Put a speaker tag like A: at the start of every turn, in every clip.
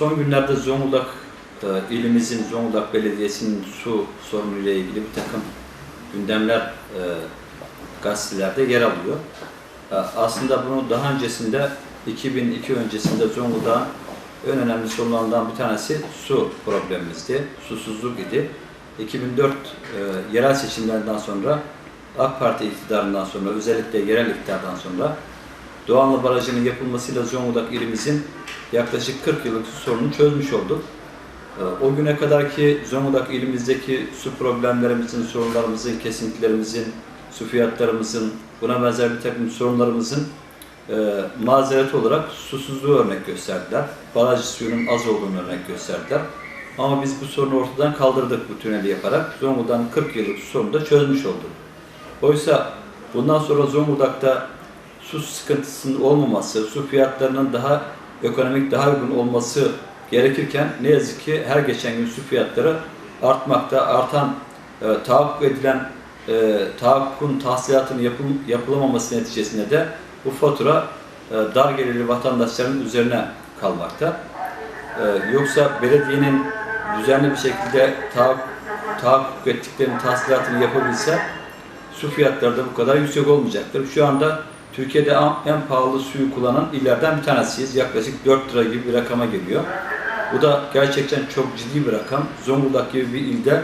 A: son günlerde Zonguldak e, ilimizin, Zonguldak Belediyesi'nin su sorunuyla ilgili bir takım gündemler e, gazetelerde yer alıyor. E, aslında bunu daha öncesinde 2002 öncesinde Zonguldak'ın en önemli sorunlarından bir tanesi su problemimizdi. Susuzluk idi. 2004 e, yerel seçimlerinden sonra AK Parti iktidarından sonra özellikle yerel iktidardan sonra Doğanlı Barajı'nın yapılmasıyla Zonguldak ilimizin yaklaşık 40 yıllık su sorununu çözmüş olduk. Ee, O güne kadar ki Zonguldak ilimizdeki su problemlerimizin, sorunlarımızın, kesintilerimizin, su fiyatlarımızın, buna benzer bir takım sorunlarımızın e, mazeret olarak susuzluğu örnek gösterdiler. Baraj suyunun az olduğunu örnek gösterdiler. Ama biz bu sorunu ortadan kaldırdık bu tüneli yaparak. Zonguldak'ın 40 yıllık su sorununu da çözmüş olduk. Oysa bundan sonra Zonguldak'ta su sıkıntısının olmaması, su fiyatlarının daha ekonomik, daha uygun olması gerekirken ne yazık ki her geçen gün su fiyatları artmakta. Artan e, tahakkuk edilen e, tahakkukun tahsilatının yapıl, yapılamaması neticesinde de bu fatura e, dar gelirli vatandaşların üzerine kalmakta. E, yoksa belediyenin düzenli bir şekilde tahakkuk, ettiklerinin tahsilatını yapabilse su fiyatları da bu kadar yüksek olmayacaktır. Şu anda Türkiye'de en- pahalı suyu kullanan illerden bir tanesiyiz. Yaklaşık 4 lira gibi bir rakama geliyor. Bu da gerçekten çok ciddi bir rakam. Zonguldak gibi bir ilde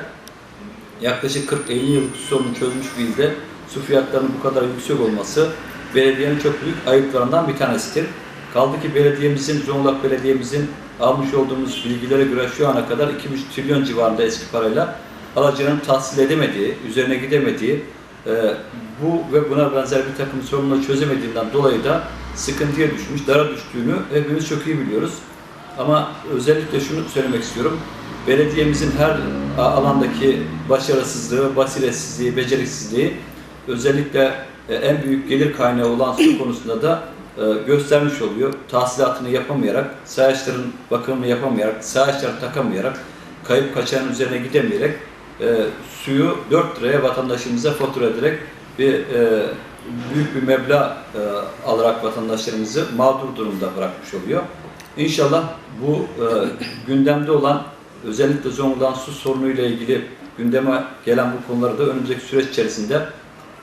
A: yaklaşık 40-50 yıllık su sorunu çözmüş bir ilde su fiyatlarının bu kadar yüksek olması belediyenin çok büyük ayıplarından bir tanesidir. Kaldı ki belediyemizin, Zonguldak Belediye'mizin almış olduğumuz bilgilere göre şu ana kadar 2,5 trilyon civarında eski parayla alacağının tahsil edemediği, üzerine gidemediği, e, bu ve buna benzer bir takım sorunları çözemediğinden dolayı da sıkıntıya düşmüş, dara düştüğünü hepimiz çok iyi biliyoruz. Ama özellikle şunu söylemek istiyorum. Belediyemizin her alandaki başarısızlığı, basiretsizliği, beceriksizliği özellikle e, en büyük gelir kaynağı olan su konusunda da e, göstermiş oluyor. Tahsilatını yapamayarak, sayaçların bakımını yapamayarak, sayaçları takamayarak, kayıp kaçanın üzerine gidemeyerek e, suyu 4 liraya vatandaşımıza fatura ederek bir e, büyük bir meblağ e, alarak vatandaşlarımızı mağdur durumda bırakmış oluyor. İnşallah bu e, gündemde olan özellikle Zonguldak'ın su sorunuyla ilgili gündeme gelen bu konuları da önümüzdeki süreç içerisinde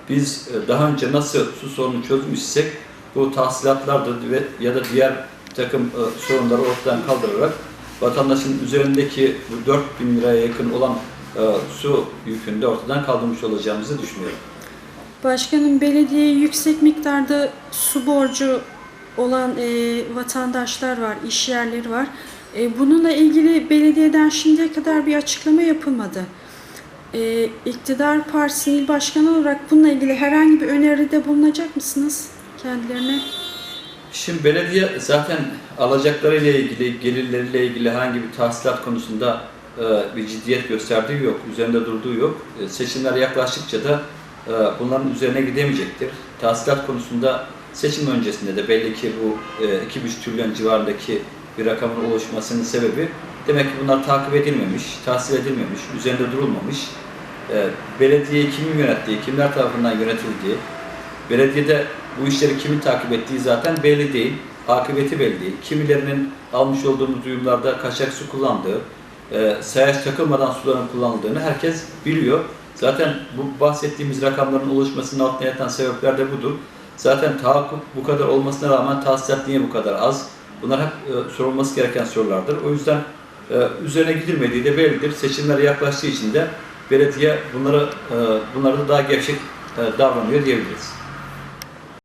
A: biz e, daha önce nasıl su sorununu çözmüşsek bu tahsilatlardır ve ya da diğer takım e, sorunları ortadan kaldırarak vatandaşın üzerindeki bu 4 bin liraya yakın olan e, su yükünü de ortadan kaldırmış olacağımızı düşünüyorum.
B: Başkanım belediyeye yüksek miktarda su borcu olan e, vatandaşlar var, iş yerleri var. E, bununla ilgili belediyeden şimdiye kadar bir açıklama yapılmadı. E, İktidar Partisi İl Başkanı olarak bununla ilgili herhangi bir öneride bulunacak mısınız kendilerine?
A: Şimdi belediye zaten alacaklarıyla ilgili, gelirleriyle ilgili herhangi bir tahsilat konusunda bir ciddiyet gösterdiği yok, üzerinde durduğu yok. E, seçimler yaklaştıkça da e, bunların üzerine gidemeyecektir. Tahsilat konusunda seçim öncesinde de belli ki bu e, 2,5 trilyon civarındaki bir rakamın oluşmasının sebebi demek ki bunlar takip edilmemiş, tahsil edilmemiş, üzerinde durulmamış. E, belediyeyi kimin yönettiği, kimler tarafından yönetildiği, Belediyede bu işleri kimin takip ettiği zaten belli değil. Akıbeti belli değil. Kimilerinin almış olduğumuz duyumlarda kaçak su kullandığı, e, sayaç takılmadan suların kullanıldığını herkes biliyor. Zaten bu bahsettiğimiz rakamların oluşmasının altına yatan sebepler de budur. Zaten tahakkuk bu kadar olmasına rağmen tahsilat niye bu kadar az? Bunlar hep e, sorulması gereken sorulardır. O yüzden e, üzerine gidilmediği de bellidir. Seçimler yaklaştığı için de belediye bunları e, bunları da daha gevşek e, davranıyor diyebiliriz.